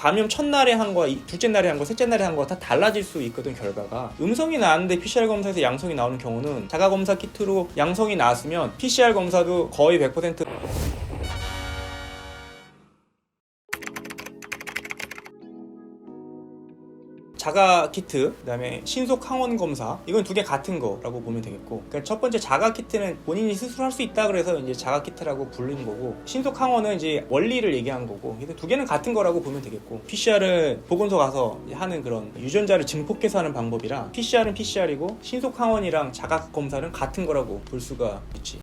감염 첫날에 한 거, 이- 둘째 날에 한 거, 셋째 날에 한 거 다 달라질 수 있거든 결과가. 음성이 나왔는데 PCR 검사에서 양성이 나오는 경우는 자가 검사 키트로 양성이 나왔으면 PCR 검사도 거의 100% 자가 키트, 그다음에 신속 항원 검사 이건 두 개 같은 거라고 보면 되겠고, 그러니까 첫 번째 자가 키트는 본인이 스스로 할 수 있다 그래서 이제 자가 키트라고 부르는 거고, 신속 항원은 이제 원리를 얘기한 거고, 그래서 두 개는 같은 거라고 보면 되겠고, PCR은 보건소 가서 하는 그런 유전자를 증폭해서 하는 방법이라 PCR은 PCR이고 신속 항원이랑 자가 검사는 같은 거라고 볼 수가 있지.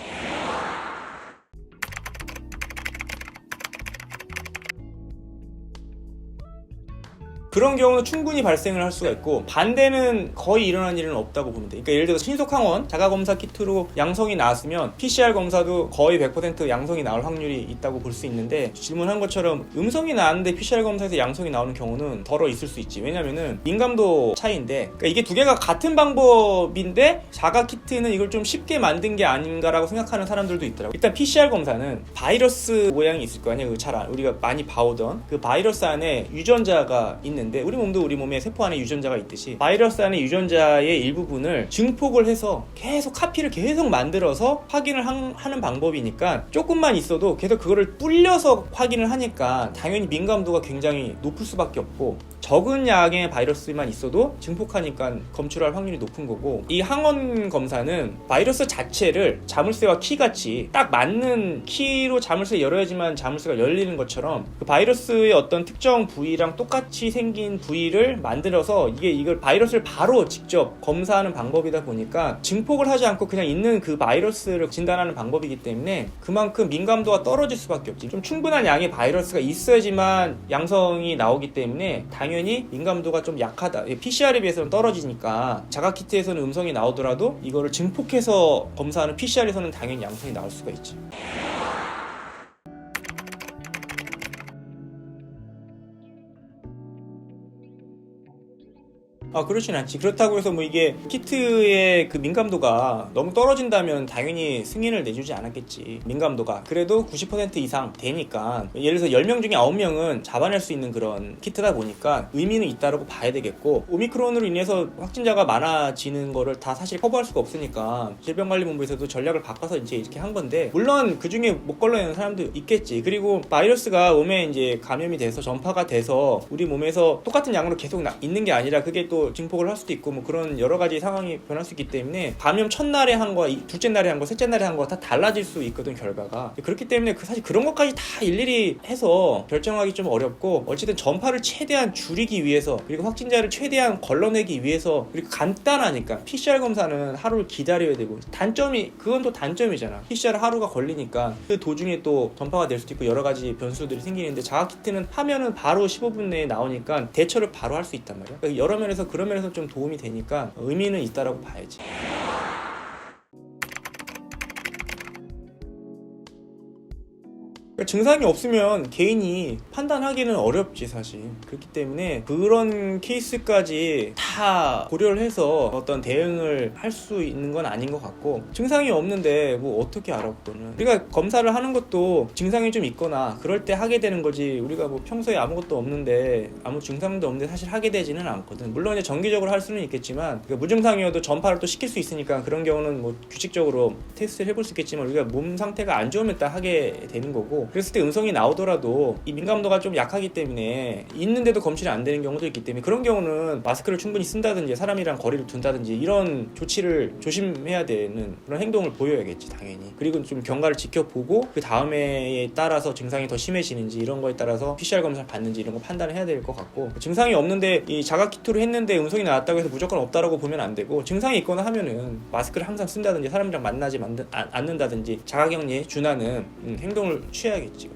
그런 경우는 충분히 발생을 할 수가 있고 반대는 거의 일어난 일은 없다고 보면 돼. 그러니까 예를 들어서 신속항원 자가검사 키트로 양성이 나왔으면 PCR 검사도 거의 100% 양성이 나올 확률이 있다고 볼 수 있는데 질문한 것처럼 음성이 나왔는데 PCR 검사에서 양성이 나오는 경우는 덜어 있을 수 있지. 왜냐면은 민감도 차이인데 그러니까 이게 두 개가 같은 방법인데 자가 키트는 이걸 좀 쉽게 만든 게 아닌가라고 생각하는 사람들도 있더라고. 일단 PCR 검사는 바이러스 모양이 있을 거 아니야. 그잘 알- 우리가 많이 봐오던 그 바이러스 안에 유전자가 있는 데 우리 몸도 우리 몸에 세포 안에 유전자가 있듯이 바이러스 안에 유전자의 일부분을 증폭을 해서 계속 카피를 계속 만들어서 확인을 한- 하는 방법이니까 조금만 있어도 계속 그거를 불려서 확인을 하니까 당연히 민감도가 굉장히 높을 수밖에 없고 적은 양의 바이러스만 있어도 증폭하니까 검출할 확률이 높은 거고 이 항원 검사는 바이러스 자체를 자물쇠와 키 같이 딱 맞는 키로 자물쇠 열어야지만 자물쇠가 열리는 것처럼 그 바이러스의 어떤 특정 부위랑 똑같이 생긴 부위를 만들어서 이게 이걸 바이러스를 바로 직접 검사하는 방법이다 보니까 증폭을 하지 않고 그냥 있는 그 바이러스를 진단하는 방법이기 때문에 그만큼 민감도가 떨어질 수밖에 없지. 좀 충분한 양의 바이러스가 있어야지만 양성이 나오기 때문에 당연히 민감도가 좀 약하다. PCR에 비해서는 떨어지니까 자가키트에서는 음성이 나오더라도 이거를 증폭해서 검사하는 PCR에서는 당연히 양성이 나올 수가 있지 아 그렇진 않지. 그렇다고 해서 뭐 이게 키트의 그 민감도가 너무 떨어진다면 당연히 승인을 내주지 않았겠지. 민감도가. 그래도 90% 이상 되니까. 예를 들어서 10명 중에 9명은 잡아낼 수 있는 그런 키트다 보니까 의미는 있다라고 봐야 되겠고 오미크론으로 인해서 확진자가 많아지는 거를 다 사실 커버할 수가 없으니까 질병관리본부에서도 전략을 바꿔서 이제 이렇게 한 건데 물론 그 중에 못 걸러내는 사람도 있겠지. 그리고 바이러스가 몸에 이제 감염이 돼서 전파가 돼서 우리 몸에서 똑같은 양으로 계속 나- 있는 게 아니라 그게 또 증폭을 할 수도 있고 뭐 그런 여러 가지 상황이 변할 수 있기 때문에 감염 첫날에 한 거, 이- 둘째 날에 한 거, 셋째 날에 한 거 다 달라질 수 있거든 결과가. 그렇기 때문에 그 사실 그런 것까지 다 일일이 해서 결정하기 좀 어렵고 어쨌든 전파를 최대한 줄이기 위해서 그리고 확진자를 최대한 걸러내기 위해서 그리고 간단하니까 PCR 검사는 하루를 기다려야 되고 단점이 그건 또 단점이잖아. PCR 하루가 걸리니까 그 도중에 또 전파가 될 수도 있고 여러 가지 변수들이 생기는데 자가 키트는 하면은 바로 15분 내에 나오니까 대처를 바로 할 수 있단 말이야. 그러니까 여러 면에서 그런 면에서 좀 도움이 되니까 의미는 있다라고 봐야지 그러니까 증상이 없으면 개인이 판단하기는 어렵지 사실. 그렇기 때문에 그런 케이스까지 다 고려를 해서 어떤 대응을 할 수 있는 건 아닌 것 같고 증상이 없는데 뭐 어떻게 알아 그거는? 우리가 검사를 하는 것도 증상이 좀 있거나 그럴 때 하게 되는 거지. 우리가 뭐 평소에 아무것도 없는데 아무 증상도 없는데 사실 하게 되지는 않거든. 물론 이제 정기적으로 할 수는 있겠지만 그 무증상이어도 전파를 또 시킬 수 있으니까 그런 경우는 뭐 규칙적으로 테스트를 해볼 수 있겠지만 우리가 몸 상태가 안 좋으면 딱 하게 되는 거고 그랬을 때 음성이 나오더라도 이 민감도가 좀 약하기 때문에 있는데도 검출이 안 되는 경우도 있기 때문에 그런 경우는 마스크를 충분히 쓴다든지 사람이랑 거리를 둔다든지 이런 조치를 조심해야 되는 그런 행동을 보여야겠지 당연히. 그리고 좀 경과를 지켜보고 그 다음에 따라서 증상이 더 심해지는지 이런 거에 따라서 PCR 검사를 받는지 이런 거 판단을 해야 될 것 같고 증상이 없는데 이 자가 키트로 했는데 음성이 나왔다고 해서 무조건 없다라고 보면 안 되고 증상이 있거나 하면은 마스크를 항상 쓴다든지 사람이랑 만나지 아- 않는다든지 자가격리에 준하는 음, 행동을 취 해야겠지.